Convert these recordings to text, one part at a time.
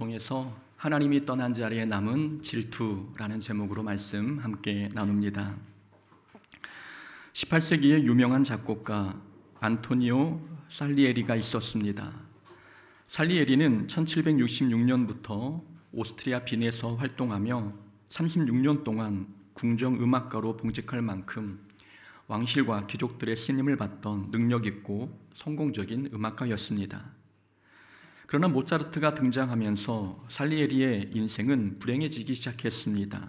통해서 하나님이 떠난 자리에 남은 질투라는 제목으로 말씀 함께 나눕니다. 18세기의 유명한 작곡가 안토니오 살리에리가 있었습니다. 살리에리는 1766년부터 오스트리아 빈에서 활동하며 36년 동안 궁정 음악가로 봉직할 만큼 왕실과 귀족들의 신임을 받던 능력 있고 성공적인 음악가였습니다. 그러나 모차르트가 등장하면서 살리에리의 인생은 불행해지기 시작했습니다.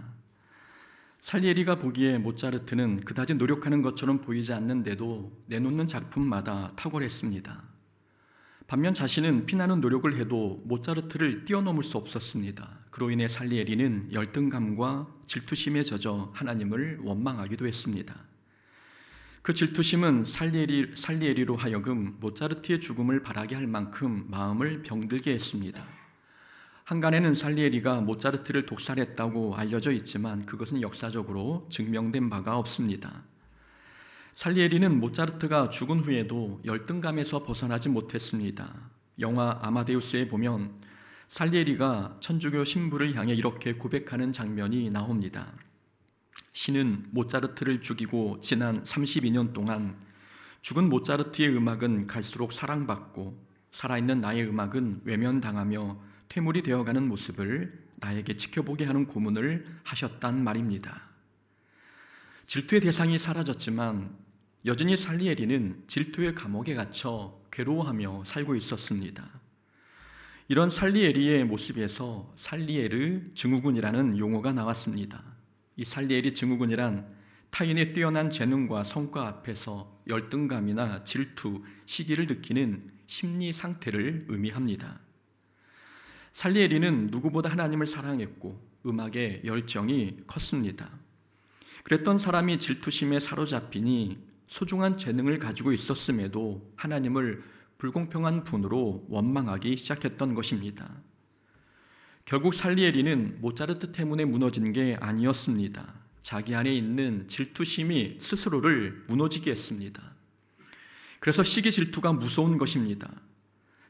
살리에리가 보기에 모차르트는 그다지 노력하는 것처럼 보이지 않는데도 내놓는 작품마다 탁월했습니다. 반면 자신은 피나는 노력을 해도 모차르트를 뛰어넘을 수 없었습니다. 그로 인해 살리에리는 열등감과 질투심에 젖어 하나님을 원망하기도 했습니다. 그 질투심은 살리에리, 살리에리로 하여금 모차르트의 죽음을 바라게 할 만큼 마음을 병들게 했습니다. 한간에는 살리에리가 모차르트를 독살했다고 알려져 있지만 그것은 역사적으로 증명된 바가 없습니다. 살리에리는 모차르트가 죽은 후에도 열등감에서 벗어나지 못했습니다. 영화 아마데우스에 보면 살리에리가 천주교 신부를 향해 이렇게 고백하는 장면이 나옵니다. 신은 모차르트를 죽이고 지난 32년 동안 죽은 모차르트의 음악은 갈수록 사랑받고 살아있는 나의 음악은 외면당하며 퇴물이 되어가는 모습을 나에게 지켜보게 하는 고문을 하셨단 말입니다. 질투의 대상이 사라졌지만 여전히 살리에리는 질투의 감옥에 갇혀 괴로워하며 살고 있었습니다. 이런 살리에리의 모습에서 살리에르 증후군이라는 용어가 나왔습니다. 이 살리에리 증후군이란 타인의 뛰어난 재능과 성과 앞에서 열등감이나 질투, 시기를 느끼는 심리 상태를 의미합니다. 살리에리는 누구보다 하나님을 사랑했고 음악에 열정이 컸습니다. 그랬던 사람이 질투심에 사로잡히니 소중한 재능을 가지고 있었음에도 하나님을 불공평한 분으로 원망하기 시작했던 것입니다. 결국 살리에리는 모차르트 때문에 무너진 게 아니었습니다. 자기 안에 있는 질투심이 스스로를 무너지게 했습니다. 그래서 시기 질투가 무서운 것입니다.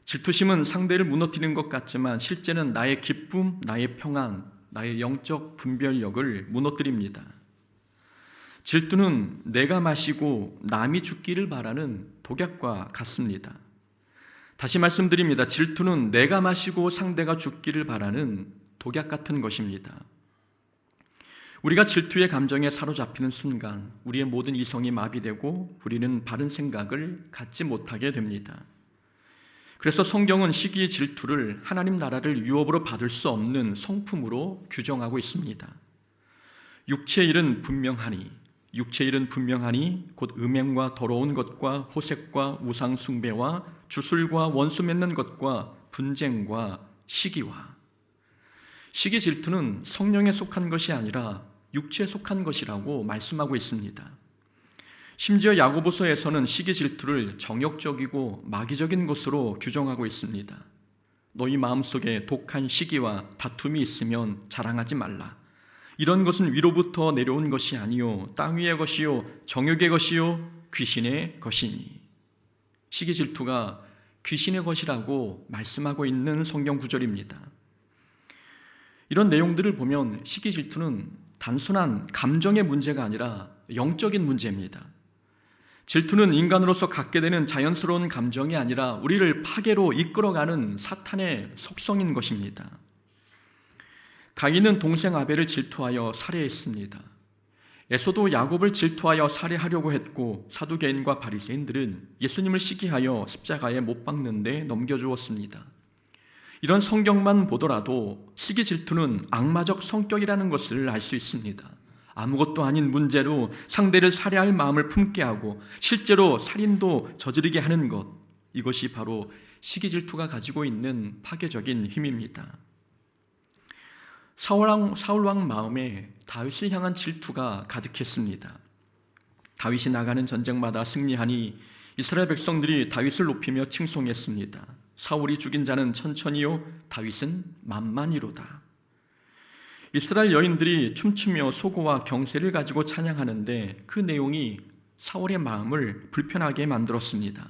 질투심은 상대를 무너뜨리는 것 같지만 실제는 나의 기쁨, 나의 평안, 나의 영적 분별력을 무너뜨립니다. 질투는 내가 마시고 남이 죽기를 바라는 독약과 같습니다. 다시 말씀드립니다. 질투는 내가 마시고 상대가 죽기를 바라는 독약 같은 것입니다. 우리가 질투의 감정에 사로잡히는 순간 우리의 모든 이성이 마비되고 우리는 바른 생각을 갖지 못하게 됩니다. 그래서 성경은 시기의 질투를 하나님 나라를 유업으로 받을 수 없는 성품으로 규정하고 있습니다. 육체의 일은 분명하니 육체의 일은 분명하니 곧 음행과 더러운 것과 호색과 우상 숭배와 주술과 원수 맺는 것과 분쟁과 시기와 시기 질투는 성령에 속한 것이 아니라 육체에 속한 것이라고 말씀하고 있습니다. 심지어 야고보서에서는 시기 질투를 정욕적이고 마귀적인 것으로 규정하고 있습니다. 너희 마음속에 독한 시기와 다툼이 있으면 자랑하지 말라. 이런 것은 위로부터 내려온 것이 아니요 땅 위의 것이요 정욕의 것이요 귀신의 것이니 시기 질투가 귀신의 것이라고 말씀하고 있는 성경 구절입니다. 이런 내용들을 보면 시기 질투는 단순한 감정의 문제가 아니라 영적인 문제입니다. 질투는 인간으로서 갖게 되는 자연스러운 감정이 아니라 우리를 파괴로 이끌어가는 사탄의 속성인 것입니다. 가인은 동생 아벨을 질투하여 살해했습니다. 에서도 야곱을 질투하여 살해하려고 했고 사두개인과 바리새인들은 예수님을 시기하여 십자가에 못 박는데 넘겨주었습니다. 이런 성경만 보더라도 시기 질투는 악마적 성격이라는 것을 알 수 있습니다. 아무것도 아닌 문제로 상대를 살해할 마음을 품게 하고 실제로 살인도 저지르게 하는 것 이것이 바로 시기 질투가 가지고 있는 파괴적인 힘입니다. 사울왕, 사울왕 마음에 다윗을 향한 질투가 가득했습니다. 다윗이 나가는 전쟁마다 승리하니 이스라엘 백성들이 다윗을 높이며 칭송했습니다. 사울이 죽인 자는 천천히요, 다윗은 만만히로다. 이스라엘 여인들이 춤추며 소고와 경세를 가지고 찬양하는데 그 내용이 사울의 마음을 불편하게 만들었습니다.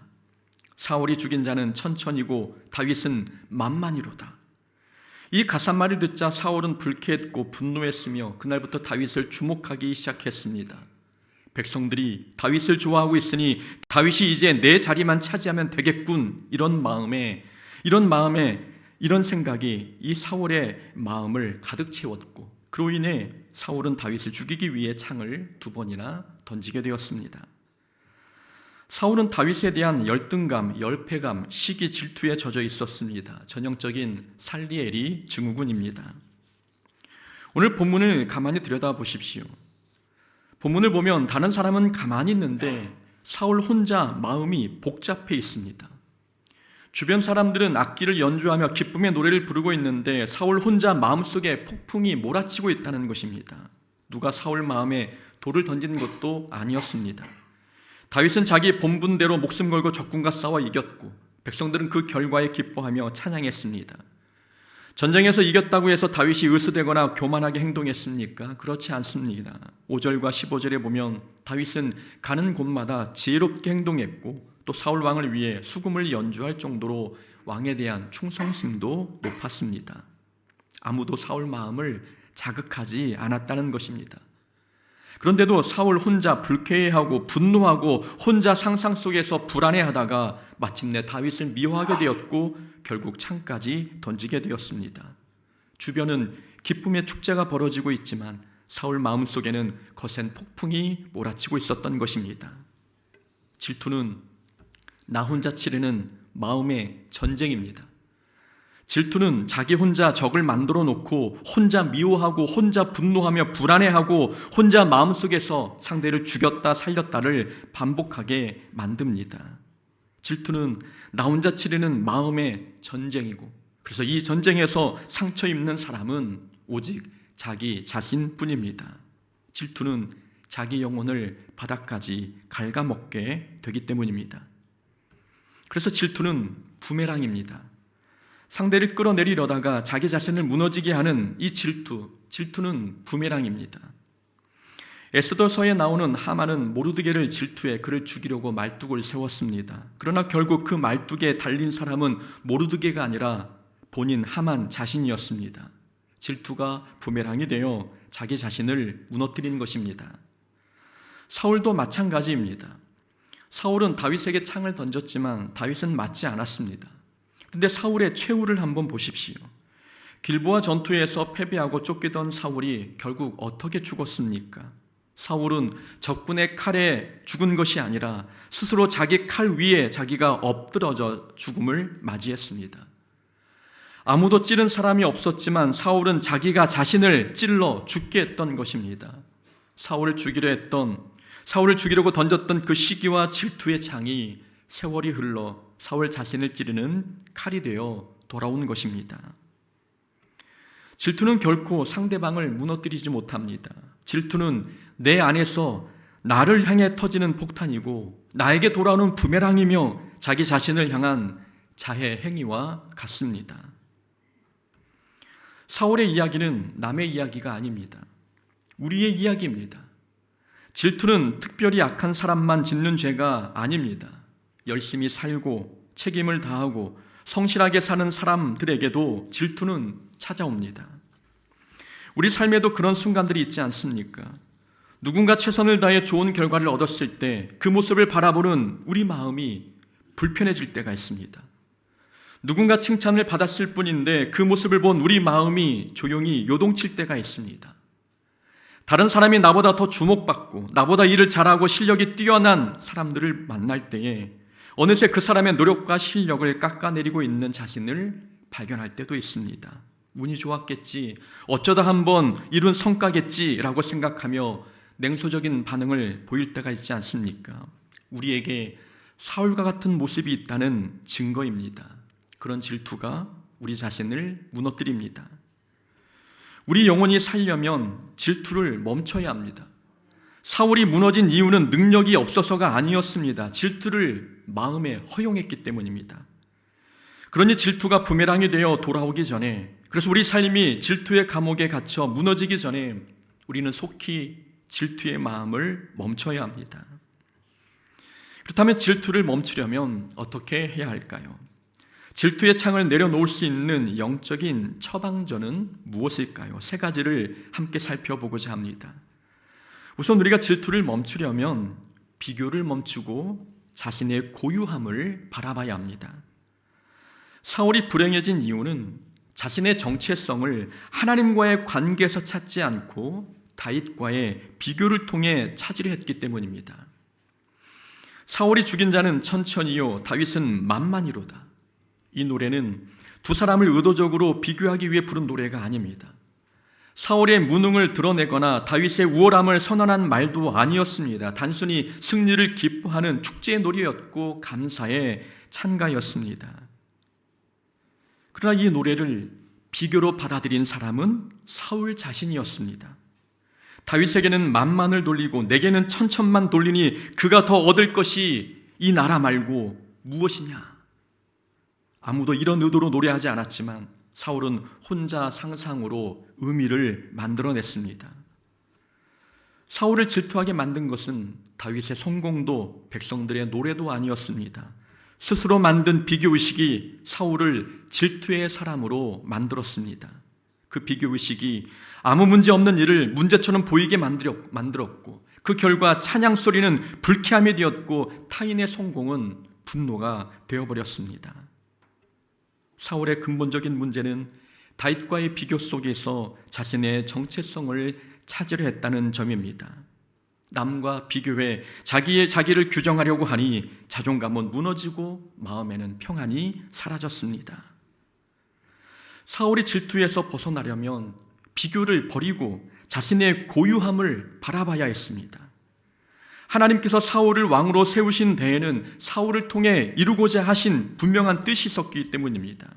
사울이 죽인 자는 천천히고 다윗은 만만히로다. 이 갓산말을 듣자 사울은 불쾌했고 분노했으며 그날부터 다윗을 주목하기 시작했습니다. 백성들이 다윗을 좋아하고 있으니 다윗이 이제 내 자리만 차지하면 되겠군 이런 마음에 이런 마음에 이런 생각이 이 사울의 마음을 가득 채웠고 그로 인해 사울은 다윗을 죽이기 위해 창을 두 번이나 던지게 되었습니다. 사울은 다윗에 대한 열등감, 열패감, 시기, 질투에 젖어 있었습니다. 전형적인 살리엘이 증후군입니다. 오늘 본문을 가만히 들여다보십시오. 본문을 보면 다른 사람은 가만히 있는데 사울 혼자 마음이 복잡해 있습니다. 주변 사람들은 악기를 연주하며 기쁨의 노래를 부르고 있는데 사울 혼자 마음속에 폭풍이 몰아치고 있다는 것입니다. 누가 사울 마음에 돌을 던진 것도 아니었습니다. 다윗은 자기 본분대로 목숨 걸고 적군과 싸워 이겼고 백성들은 그 결과에 기뻐하며 찬양했습니다. 전쟁에서 이겼다고 해서 다윗이 으스대거나 교만하게 행동했습니까? 그렇지 않습니다. 5절과 15절에 보면 다윗은 가는 곳마다 지혜롭게 행동했고 또 사울 왕을 위해 수금을 연주할 정도로 왕에 대한 충성심도 높았습니다. 아무도 사울 마음을 자극하지 않았다는 것입니다. 그런데도 사울 혼자 불쾌해하고 분노하고 혼자 상상 속에서 불안해하다가 마침내 다윗을 미워하게 되었고 결국 창까지 던지게 되었습니다. 주변은 기쁨의 축제가 벌어지고 있지만 사울 마음속에는 거센 폭풍이 몰아치고 있었던 것입니다. 질투는 나 혼자 치르는 마음의 전쟁입니다. 질투는 자기 혼자 적을 만들어 놓고 혼자 미워하고 혼자 분노하며 불안해하고 혼자 마음속에서 상대를 죽였다 살렸다를 반복하게 만듭니다. 질투는 나 혼자 치르는 마음의 전쟁이고 그래서 이 전쟁에서 상처 입는 사람은 오직 자기 자신뿐입니다. 질투는 자기 영혼을 바닥까지 갉아먹게 되기 때문입니다. 그래서 질투는 부메랑입니다. 상대를 끌어내리려다가 자기 자신을 무너지게 하는 이 질투, 질투는 부메랑입니다. 에스더서에 나오는 하만은 모르드게를 질투해 그를 죽이려고 말뚝을 세웠습니다. 그러나 결국 그 말뚝에 달린 사람은 모르드게가 아니라 본인 하만 자신이었습니다. 질투가 부메랑이 되어 자기 자신을 무너뜨린 것입니다. 사울도 마찬가지입니다. 사울은 다윗에게 창을 던졌지만 다윗은 맞지 않았습니다. 근데 사울의 최후를 한번 보십시오. 길보아 전투에서 패배하고 쫓기던 사울이 결국 어떻게 죽었습니까? 사울은 적군의 칼에 죽은 것이 아니라 스스로 자기 칼 위에 자기가 엎드러져 죽음을 맞이했습니다. 아무도 찌른 사람이 없었지만 사울은 자기가 자신을 찔러 죽게 했던 것입니다. 사울을 죽이려 했던 사울을 죽이려고 던졌던 그 시기와 질투의 창이 세월이 흘러 사울 자신을 찌르는 칼이 되어 돌아온 것입니다. 질투는 결코 상대방을 무너뜨리지 못합니다. 질투는 내 안에서 나를 향해 터지는 폭탄이고 나에게 돌아오는 부메랑이며 자기 자신을 향한 자해 행위와 같습니다. 사울의 이야기는 남의 이야기가 아닙니다. 우리의 이야기입니다. 질투는 특별히 약한 사람만 짓는 죄가 아닙니다. 열심히 살고 책임을 다하고 성실하게 사는 사람들에게도 질투는 찾아옵니다. 우리 삶에도 그런 순간들이 있지 않습니까? 누군가 최선을 다해 좋은 결과를 얻었을 때 그 모습을 바라보는 우리 마음이 불편해질 때가 있습니다. 누군가 칭찬을 받았을 뿐인데 그 모습을 본 우리 마음이 조용히 요동칠 때가 있습니다. 다른 사람이 나보다 더 주목받고 나보다 일을 잘하고 실력이 뛰어난 사람들을 만날 때에 어느새 그 사람의 노력과 실력을 깎아내리고 있는 자신을 발견할 때도 있습니다. 운이 좋았겠지, 어쩌다 한번 이룬 성과겠지라고 생각하며 냉소적인 반응을 보일 때가 있지 않습니까? 우리에게 사울과 같은 모습이 있다는 증거입니다. 그런 질투가 우리 자신을 무너뜨립니다. 우리 영혼이 살려면 질투를 멈춰야 합니다. 사울이 무너진 이유는 능력이 없어서가 아니었습니다. 질투를 마음에 허용했기 때문입니다. 그러니 질투가 부메랑이 되어 돌아오기 전에 그래서 우리 삶이 질투의 감옥에 갇혀 무너지기 전에 우리는 속히 질투의 마음을 멈춰야 합니다. 그렇다면 질투를 멈추려면 어떻게 해야 할까요? 질투의 창을 내려놓을 수 있는 영적인 처방전은 무엇일까요? 세 가지를 함께 살펴보고자 합니다. 우선 우리가 질투를 멈추려면 비교를 멈추고 자신의 고유함을 바라봐야 합니다. 사울이 불행해진 이유는 자신의 정체성을 하나님과의 관계에서 찾지 않고 다윗과의 비교를 통해 찾으려 했기 때문입니다. 사울이 죽인 자는 천천히요, 다윗은 만만히로다. 이 노래는 두 사람을 의도적으로 비교하기 위해 부른 노래가 아닙니다. 사울의 무능을 드러내거나 다윗의 우월함을 선언한 말도 아니었습니다. 단순히 승리를 기뻐하는 축제의 놀이였고 감사의 찬가였습니다. 그러나 이 노래를 비교로 받아들인 사람은 사울 자신이었습니다. 다윗에게는 만만을 돌리고 내게는 천천만 돌리니 그가 더 얻을 것이 이 나라 말고 무엇이냐? 아무도 이런 의도로 노래하지 않았지만 사울은 혼자 상상으로 의미를 만들어냈습니다. 사울을 질투하게 만든 것은 다윗의 성공도 백성들의 노래도 아니었습니다. 스스로 만든 비교의식이 사울을 질투의 사람으로 만들었습니다. 그 비교의식이 아무 문제 없는 일을 문제처럼 보이게 만들었고 그 결과 찬양 소리는 불쾌함이 되었고 타인의 성공은 분노가 되어버렸습니다. 사울의 근본적인 문제는 다윗과의 비교 속에서 자신의 정체성을 찾으려 했다는 점입니다. 남과 비교해 자기의 자기를 규정하려고 하니 자존감은 무너지고 마음에는 평안이 사라졌습니다. 사울이 질투에서 벗어나려면 비교를 버리고 자신의 고유함을 바라봐야 했습니다. 하나님께서 사울을 왕으로 세우신 데에는 사울을 통해 이루고자 하신 분명한 뜻이 있었기 때문입니다.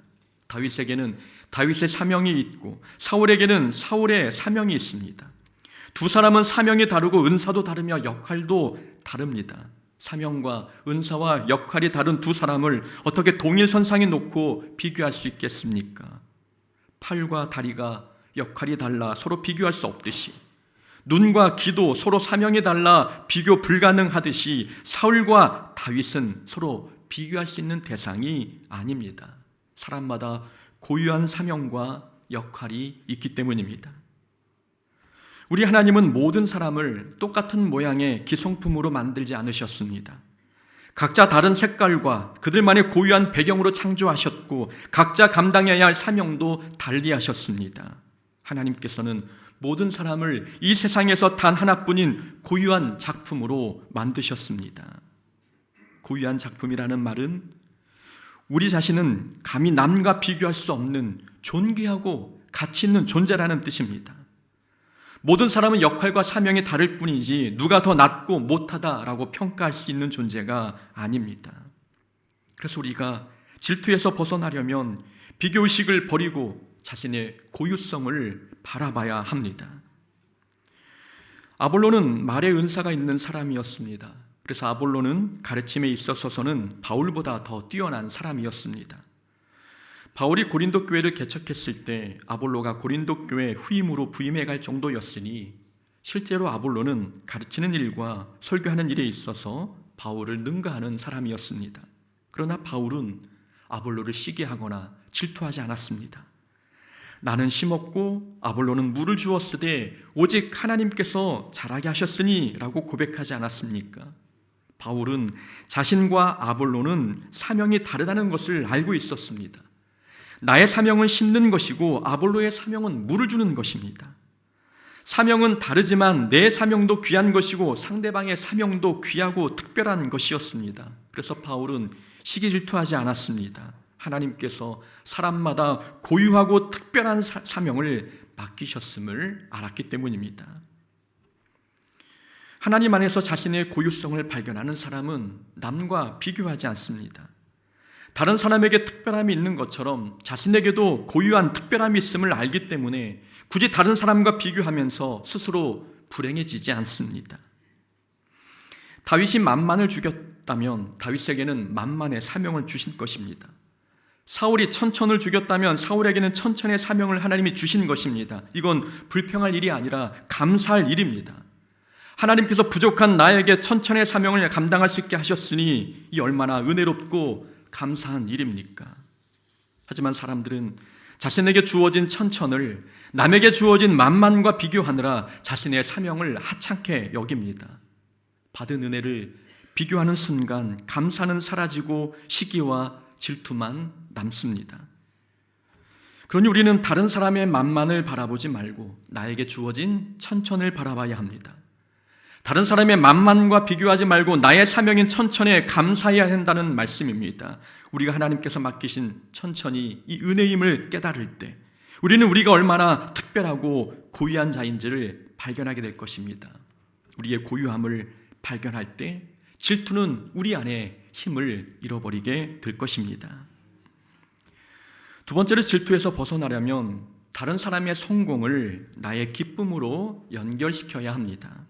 다윗에게는 다윗의 사명이 있고 사울에게는 사울의 사명이 있습니다. 두 사람은 사명이 다르고 은사도 다르며 역할도 다릅니다. 사명과 은사와 역할이 다른 두 사람을 어떻게 동일선상에 놓고 비교할 수 있겠습니까? 팔과 다리가 역할이 달라 서로 비교할 수 없듯이 눈과 귀도 서로 사명이 달라 비교 불가능하듯이 사울과 다윗은 서로 비교할 수 있는 대상이 아닙니다. 사람마다 고유한 사명과 역할이 있기 때문입니다. 우리 하나님은 모든 사람을 똑같은 모양의 기성품으로 만들지 않으셨습니다. 각자 다른 색깔과 그들만의 고유한 배경으로 창조하셨고 각자 감당해야 할 사명도 달리 하셨습니다. 하나님께서는 모든 사람을 이 세상에서 단 하나뿐인 고유한 작품으로 만드셨습니다. 고유한 작품이라는 말은 우리 자신은 감히 남과 비교할 수 없는 존귀하고 가치 있는 존재라는 뜻입니다. 모든 사람은 역할과 사명이 다를 뿐이지 누가 더 낫고 못하다라고 평가할 수 있는 존재가 아닙니다. 그래서 우리가 질투에서 벗어나려면 비교의식을 버리고 자신의 고유성을 바라봐야 합니다. 아볼로는 말의 은사가 있는 사람이었습니다. 그래서 아볼로는 가르침에 있어서는 바울보다 더 뛰어난 사람이었습니다. 바울이 고린도 교회를 개척했을 때 아볼로가 고린도 교회 후임으로 부임해 갈 정도였으니 실제로 아볼로는 가르치는 일과 설교하는 일에 있어서 바울을 능가하는 사람이었습니다. 그러나 바울은 아볼로를 시기하거나 질투하지 않았습니다. 나는 심었고 아볼로는 물을 주었으되 오직 하나님께서 자라게 하셨으니라고 고백하지 않았습니까? 바울은 자신과 아볼로는 사명이 다르다는 것을 알고 있었습니다. 나의 사명은 심는 것이고 아볼로의 사명은 물을 주는 것입니다. 사명은 다르지만 내 사명도 귀한 것이고 상대방의 사명도 귀하고 특별한 것이었습니다. 그래서 바울은 시기 질투하지 않았습니다. 하나님께서 사람마다 고유하고 특별한 사명을 맡기셨음을 알았기 때문입니다. 하나님 안에서 자신의 고유성을 발견하는 사람은 남과 비교하지 않습니다. 다른 사람에게 특별함이 있는 것처럼 자신에게도 고유한 특별함이 있음을 알기 때문에 굳이 다른 사람과 비교하면서 스스로 불행해지지 않습니다. 다윗이 만만을 죽였다면 다윗에게는 만만의 사명을 주신 것입니다. 사울이 천천을 죽였다면 사울에게는 천천의 사명을 하나님이 주신 것입니다. 이건 불평할 일이 아니라 감사할 일입니다. 하나님께서 부족한 나에게 천천의 사명을 감당할 수 있게 하셨으니 이 얼마나 은혜롭고 감사한 일입니까? 하지만 사람들은 자신에게 주어진 천천을 남에게 주어진 만만과 비교하느라 자신의 사명을 하찮게 여깁니다. 받은 은혜를 비교하는 순간 감사는 사라지고 시기와 질투만 남습니다. 그러니 우리는 다른 사람의 만만을 바라보지 말고 나에게 주어진 천천을 바라봐야 합니다. 다른 사람의 만만과 비교하지 말고 나의 사명인 천천에 감사해야 한다는 말씀입니다. 우리가 하나님께서 맡기신 천천이 이 은혜임을 깨달을 때 우리는 우리가 얼마나 특별하고 고유한 자인지를 발견하게 될 것입니다. 우리의 고유함을 발견할 때 질투는 우리 안에 힘을 잃어버리게 될 것입니다. 두 번째로 질투에서 벗어나려면 다른 사람의 성공을 나의 기쁨으로 연결시켜야 합니다.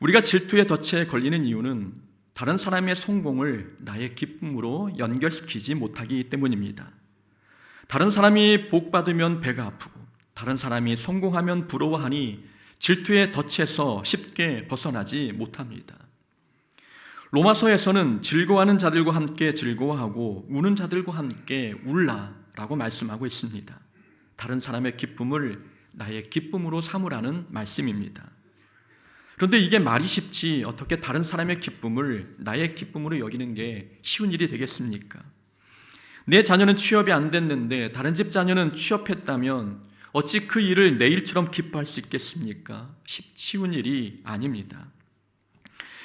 우리가 질투의 덫에 걸리는 이유는 다른 사람의 성공을 나의 기쁨으로 연결시키지 못하기 때문입니다. 다른 사람이 복 받으면 배가 아프고 다른 사람이 성공하면 부러워하니 질투의 덫에서 쉽게 벗어나지 못합니다. 로마서에서는 즐거워하는 자들과 함께 즐거워하고 우는 자들과 함께 울라라고 말씀하고 있습니다. 다른 사람의 기쁨을 나의 기쁨으로 삼으라는 말씀입니다. 그런데 이게 말이 쉽지 어떻게 다른 사람의 기쁨을 나의 기쁨으로 여기는 게 쉬운 일이 되겠습니까? 내 자녀는 취업이 안 됐는데 다른 집 자녀는 취업했다면 어찌 그 일을 내 일처럼 기뻐할 수 있겠습니까? 쉬운 일이 아닙니다.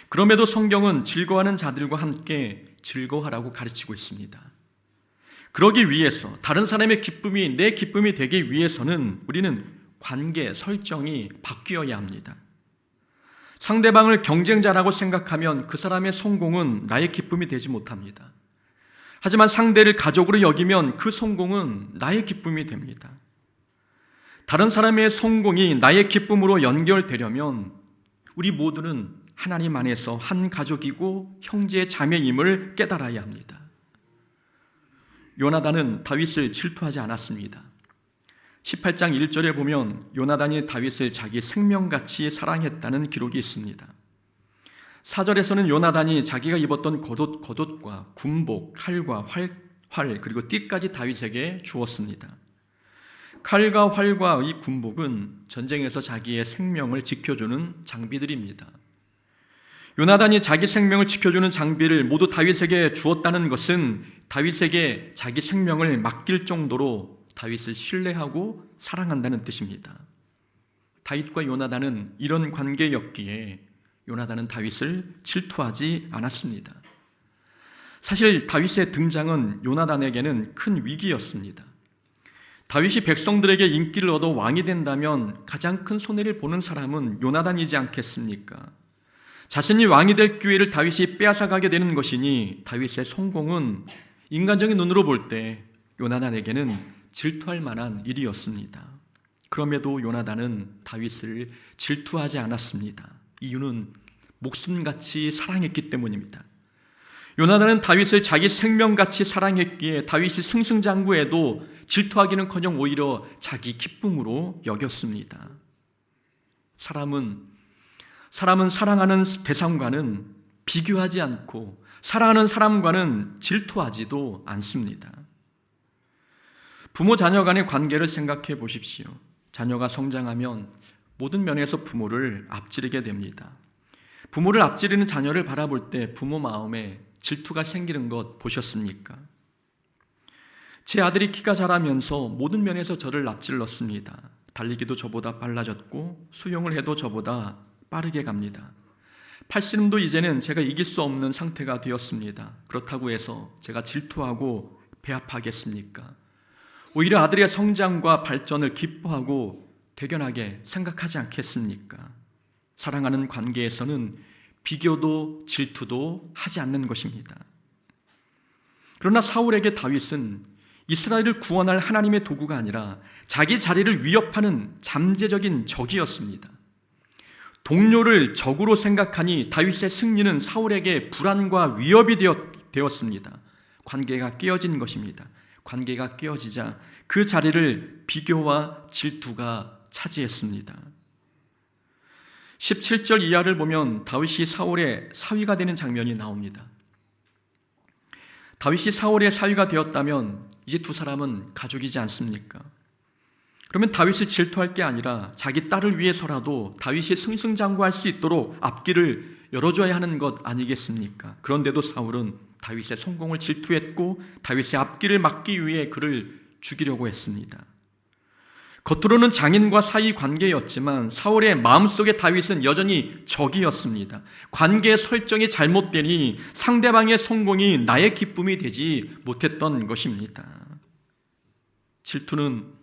그럼에도 성경은 즐거워하는 자들과 함께 즐거워하라고 가르치고 있습니다. 그러기 위해서 다른 사람의 기쁨이 내 기쁨이 되기 위해서는 우리는 관계 설정이 바뀌어야 합니다. 상대방을 경쟁자라고 생각하면 그 사람의 성공은 나의 기쁨이 되지 못합니다. 하지만 상대를 가족으로 여기면 그 성공은 나의 기쁨이 됩니다. 다른 사람의 성공이 나의 기쁨으로 연결되려면 우리 모두는 하나님 안에서 한 가족이고 형제 자매임을 깨달아야 합니다. 요나단은 다윗을 질투하지 않았습니다. 18장 1절에 보면 요나단이 다윗을 자기 생명같이 사랑했다는 기록이 있습니다. 4절에서는 요나단이 자기가 입었던 겉옷, 겉옷과 군복, 칼과 활, 활 그리고 띠까지 다윗에게 주었습니다. 칼과 활과 이 군복은 전쟁에서 자기의 생명을 지켜주는 장비들입니다. 요나단이 자기 생명을 지켜주는 장비를 모두 다윗에게 주었다는 것은 다윗에게 자기 생명을 맡길 정도로 다윗을 신뢰하고 사랑한다는 뜻입니다. 다윗과 요나단은 이런 관계였기에 요나단은 다윗을 질투하지 않았습니다. 사실 다윗의 등장은 요나단에게는 큰 위기였습니다. 다윗이 백성들에게 인기를 얻어 왕이 된다면 가장 큰 손해를 보는 사람은 요나단이지 않겠습니까? 자신이 왕이 될 기회를 다윗이 빼앗아가게 되는 것이니 다윗의 성공은 인간적인 눈으로 볼 때 요나단에게는 질투할 만한 일이었습니다. 그럼에도 요나단은 다윗을 질투하지 않았습니다. 이유는 목숨같이 사랑했기 때문입니다. 요나단은 다윗을 자기 생명같이 사랑했기에 다윗이 승승장구해도 질투하기는커녕 오히려 자기 기쁨으로 여겼습니다. 사람은 사람은 사랑하는 대상과는 비교하지 않고 사랑하는 사람과는 질투하지도 않습니다. 부모 자녀 간의 관계를 생각해 보십시오. 자녀가 성장하면 모든 면에서 부모를 앞지르게 됩니다. 부모를 앞지르는 자녀를 바라볼 때 부모 마음에 질투가 생기는 것 보셨습니까? 제 아들이 키가 자라면서 모든 면에서 저를 앞질렀습니다. 달리기도 저보다 빨라졌고 수영을 해도 저보다 빠르게 갑니다. 팔씨름도 이제는 제가 이길 수 없는 상태가 되었습니다. 그렇다고 해서 제가 질투하고 배합하겠습니까? 오히려 아들의 성장과 발전을 기뻐하고 대견하게 생각하지 않겠습니까? 사랑하는 관계에서는 비교도 질투도 하지 않는 것입니다. 그러나 사울에게 다윗은 이스라엘을 구원할 하나님의 도구가 아니라 자기 자리를 위협하는 잠재적인 적이었습니다. 동료를 적으로 생각하니 다윗의 승리는 사울에게 불안과 위협이 되었습니다. 관계가 깨어진 것입니다. 관계가 깨어지자 그 자리를 비교와 질투가 차지했습니다. 17절 이하를 보면 다윗이 사울의 사위가 되는 장면이 나옵니다. 다윗이 사울의 사위가 되었다면 이제 두 사람은 가족이지 않습니까? 그러면 다윗을 질투할 게 아니라 자기 딸을 위해서라도 다윗이 승승장구할 수 있도록 앞길을 열어줘야 하는 것 아니겠습니까? 그런데도 사울은 다윗의 성공을 질투했고 다윗의 앞길을 막기 위해 그를 죽이려고 했습니다. 겉으로는 장인과 사이 관계였지만 사울의 마음속에 다윗은 여전히 적이었습니다. 관계 설정이 잘못되니 상대방의 성공이 나의 기쁨이 되지 못했던 것입니다. 질투는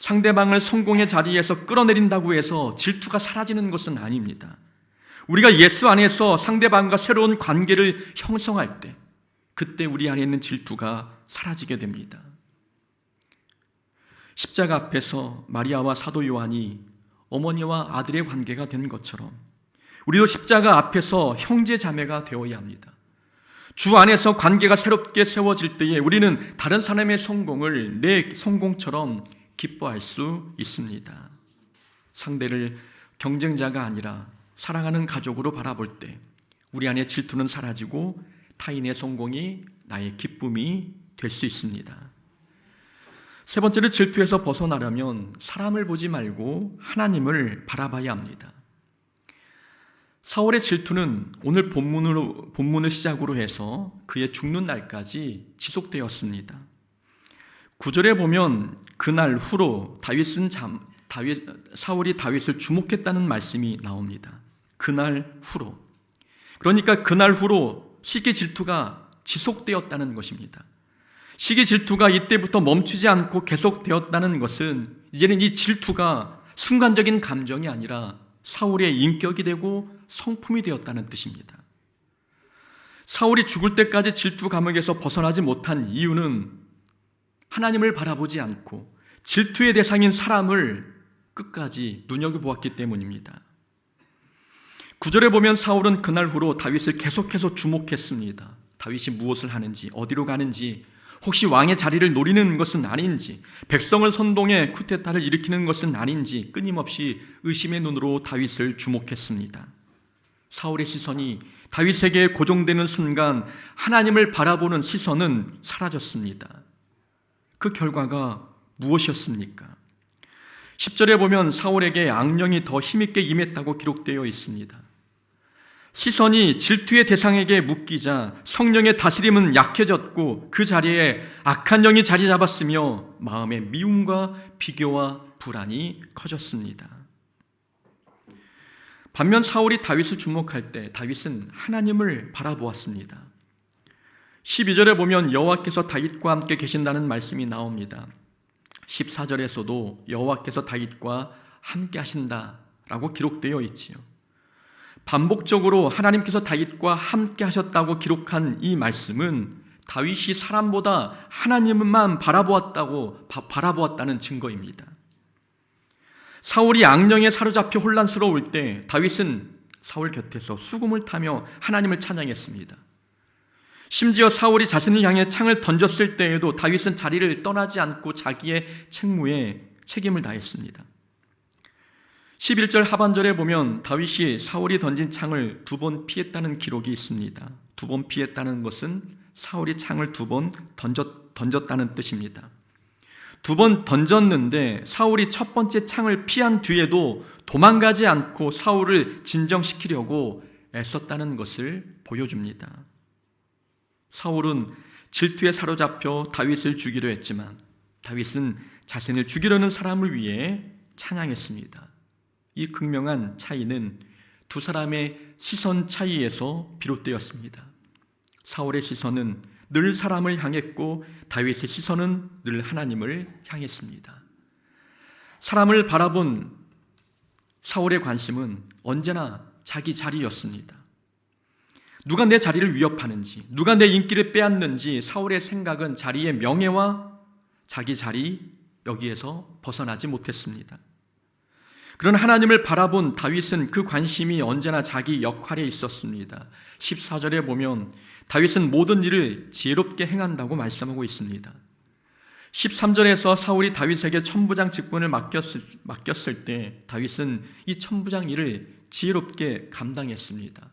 상대방을 성공의 자리에서 끌어내린다고 해서 질투가 사라지는 것은 아닙니다. 우리가 예수 안에서 상대방과 새로운 관계를 형성할 때 그때 우리 안에 있는 질투가 사라지게 됩니다. 십자가 앞에서 마리아와 사도 요한이 어머니와 아들의 관계가 된 것처럼 우리도 십자가 앞에서 형제 자매가 되어야 합니다. 주 안에서 관계가 새롭게 세워질 때에 우리는 다른 사람의 성공을 내 성공처럼 기뻐할 수 있습니다. 상대를 경쟁자가 아니라 사랑하는 가족으로 바라볼 때 우리 안에 질투는 사라지고 타인의 성공이 나의 기쁨이 될 수 있습니다. 세 번째로 질투에서 벗어나려면 사람을 보지 말고 하나님을 바라봐야 합니다. 사울의 질투는 오늘 본문으로, 본문을 시작으로 해서 그의 죽는 날까지 지속되었습니다. 구절에 보면 그날 후로 다윗은 잠, 다윗, 사울이 다윗을 주목했다는 말씀이 나옵니다. 그날 후로. 그러니까 그날 후로 시기 질투가 지속되었다는 것입니다. 시기 질투가 이때부터 멈추지 않고 계속되었다는 것은 이제는 이 질투가 순간적인 감정이 아니라 사울의 인격이 되고 성품이 되었다는 뜻입니다. 사울이 죽을 때까지 질투 감옥에서 벗어나지 못한 이유는 하나님을 바라보지 않고 질투의 대상인 사람을 끝까지 눈여겨보았기 때문입니다. 구절에 보면 사울은 그날 후로 다윗을 계속해서 주목했습니다. 다윗이 무엇을 하는지, 어디로 가는지, 혹시 왕의 자리를 노리는 것은 아닌지, 백성을 선동해 쿠데타를 일으키는 것은 아닌지 끊임없이 의심의 눈으로 다윗을 주목했습니다. 사울의 시선이 다윗에게 고정되는 순간 하나님을 바라보는 시선은 사라졌습니다. 그 결과가 무엇이었습니까? 10절에 보면 사울에게 악령이 더 힘있게 임했다고 기록되어 있습니다. 시선이 질투의 대상에게 묶이자 성령의 다스림은 약해졌고 그 자리에 악한 영이 자리 잡았으며 마음의 미움과 비교와 불안이 커졌습니다. 반면 사울이 다윗을 주목할 때 다윗은 하나님을 바라보았습니다. 12절에 보면 여호와께서 다윗과 함께 계신다는 말씀이 나옵니다. 14절에서도 여호와께서 다윗과 함께 하신다라고 기록되어 있지요. 반복적으로 하나님께서 다윗과 함께 하셨다고 기록한 이 말씀은 다윗이 사람보다 하나님만 바라보았다고 바 라보았다는 증거입니다. 사울이 악령에 사로잡혀 혼란스러울 때 다윗은 사울 곁에서 수금을 타며 하나님을 찬양했습니다. 심지어 사울이 자신을 향해 창을 던졌을 때에도 다윗은 자리를 떠나지 않고 자기의 책무에 책임을 다했습니다. 11절 하반절에 보면 다윗이 사울이 던진 창을 두 번 피했다는 기록이 있습니다. 두 번 피했다는 것은 사울이 창을 두 번 던졌, 던졌다는 뜻입니다. 두 번 던졌는데 사울이 첫 번째 창을 피한 뒤에도 도망가지 않고 사울을 진정시키려고 애썼다는 것을 보여줍니다. 사울은 질투에 사로잡혀 다윗을 죽이려 했지만 다윗은 자신을 죽이려는 사람을 위해 찬양했습니다. 이 극명한 차이는 두 사람의 시선 차이에서 비롯되었습니다. 사울의 시선은 늘 사람을 향했고 다윗의 시선은 늘 하나님을 향했습니다. 사람을 바라본 사울의 관심은 언제나 자기 자리였습니다. 누가 내 자리를 위협하는지, 누가 내 인기를 빼앗는지 사울의 생각은 자리의 명예와 자기 자리 여기에서 벗어나지 못했습니다. 그런 하나님을 바라본 다윗은 그 관심이 언제나 자기 역할에 있었습니다. 14절에 보면 다윗은 모든 일을 지혜롭게 행한다고 말씀하고 있습니다. 13절에서 사울이 다윗에게 천부장 직분을 맡겼을, 맡겼을 때 다윗은 이 천부장 일을 지혜롭게 감당했습니다.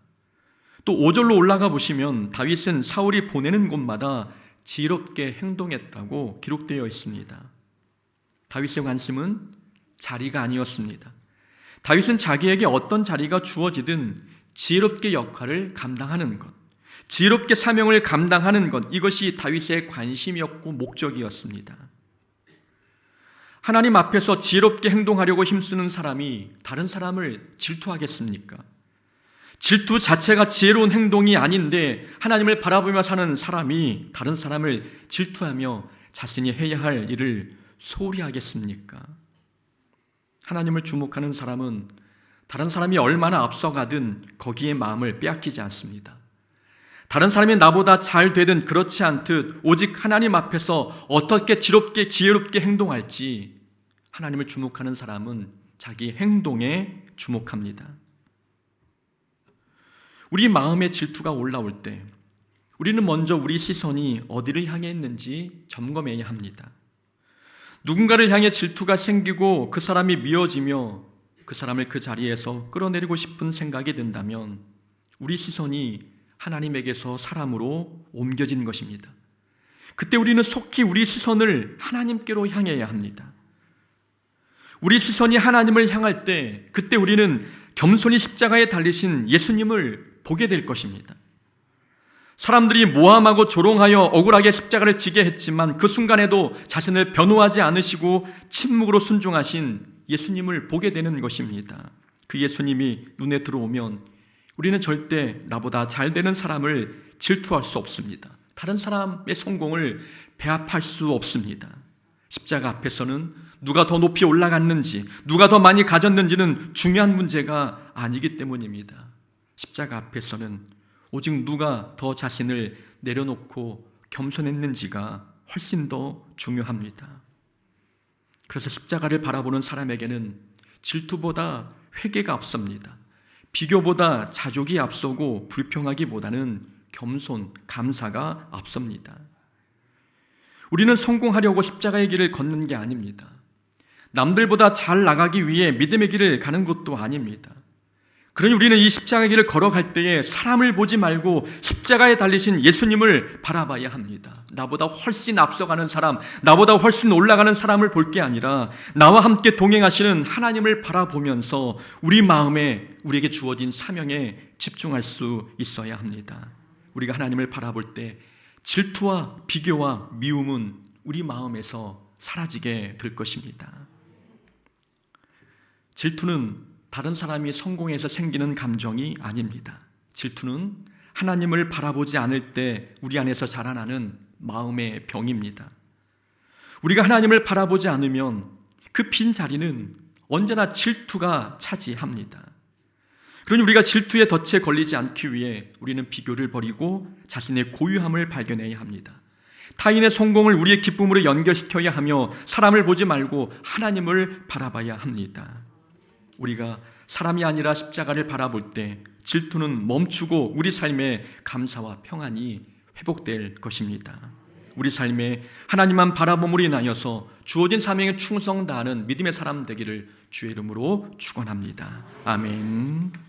또 5절로 올라가 보시면 다윗은 사울이 보내는 곳마다 지혜롭게 행동했다고 기록되어 있습니다. 다윗의 관심은 자리가 아니었습니다. 다윗은 자기에게 어떤 자리가 주어지든 지혜롭게 역할을 감당하는 것, 지혜롭게 사명을 감당하는 것, 이것이 다윗의 관심이었고 목적이었습니다. 하나님 앞에서 지혜롭게 행동하려고 힘쓰는 사람이 다른 사람을 질투하겠습니까? 질투 자체가 지혜로운 행동이 아닌데 하나님을 바라보며 사는 사람이 다른 사람을 질투하며 자신이 해야 할 일을 소홀히 하겠습니까? 하나님을 주목하는 사람은 다른 사람이 얼마나 앞서가든 거기에 마음을 빼앗기지 않습니다. 다른 사람이 나보다 잘 되든 그렇지 않듯 오직 하나님 앞에서 어떻게 지롭게 지혜롭게 행동할지 하나님을 주목하는 사람은 자기 행동에 주목합니다. 우리 마음의 질투가 올라올 때 우리는 먼저 우리 시선이 어디를 향해 있는지 점검해야 합니다. 누군가를 향해 질투가 생기고 그 사람이 미워지며 그 사람을 그 자리에서 끌어내리고 싶은 생각이 든다면 우리 시선이 하나님에게서 사람으로 옮겨진 것입니다. 그때 우리는 속히 우리 시선을 하나님께로 향해야 합니다. 우리 시선이 하나님을 향할 때 그때 우리는 겸손히 십자가에 달리신 예수님을 보게 될 것입니다. 사람들이 모함하고 조롱하여 억울하게 십자가를 지게 했지만 그 순간에도 자신을 변호하지 않으시고 침묵으로 순종하신 예수님을 보게 되는 것입니다. 그 예수님이 눈에 들어오면 우리는 절대 나보다 잘 되는 사람을 질투할 수 없습니다. 다른 사람의 성공을 배합할 수 없습니다. 십자가 앞에서는 누가 더 높이 올라갔는지, 누가 더 많이 가졌는지는 중요한 문제가 아니기 때문입니다. 십자가 앞에서는 오직 누가 더 자신을 내려놓고 겸손했는지가 훨씬 더 중요합니다. 그래서 십자가를 바라보는 사람에게는 질투보다 회개가 앞섭니다. 비교보다 자족이 앞서고 불평하기보다는 겸손, 감사가 앞섭니다. 우리는 성공하려고 십자가의 길을 걷는 게 아닙니다. 남들보다 잘 나가기 위해 믿음의 길을 가는 것도 아닙니다. 그러니 우리는 이 십자가 길을 걸어갈 때에 사람을 보지 말고 십자가에 달리신 예수님을 바라봐야 합니다. 나보다 훨씬 앞서가는 사람, 나보다 훨씬 올라가는 사람을 볼 게 아니라 나와 함께 동행하시는 하나님을 바라보면서 우리 마음에 우리에게 주어진 사명에 집중할 수 있어야 합니다. 우리가 하나님을 바라볼 때 질투와 비교와 미움은 우리 마음에서 사라지게 될 것입니다. 질투는 다른 사람이 성공해서 생기는 감정이 아닙니다. 질투는 하나님을 바라보지 않을 때 우리 안에서 자라나는 마음의 병입니다. 우리가 하나님을 바라보지 않으면 그 빈 자리는 언제나 질투가 차지합니다. 그러니 우리가 질투의 덫에 걸리지 않기 위해 우리는 비교를 버리고 자신의 고유함을 발견해야 합니다. 타인의 성공을 우리의 기쁨으로 연결시켜야 하며 사람을 보지 말고 하나님을 바라봐야 합니다. 우리가 사람이 아니라 십자가를 바라볼 때 질투는 멈추고 우리 삶에 감사와 평안이 회복될 것입니다. 우리 삶에 하나님만 바라봄으로 인하여서 주어진 사명에 충성 다하는 믿음의 사람 되기를 주의 이름으로 축원합니다. 아멘.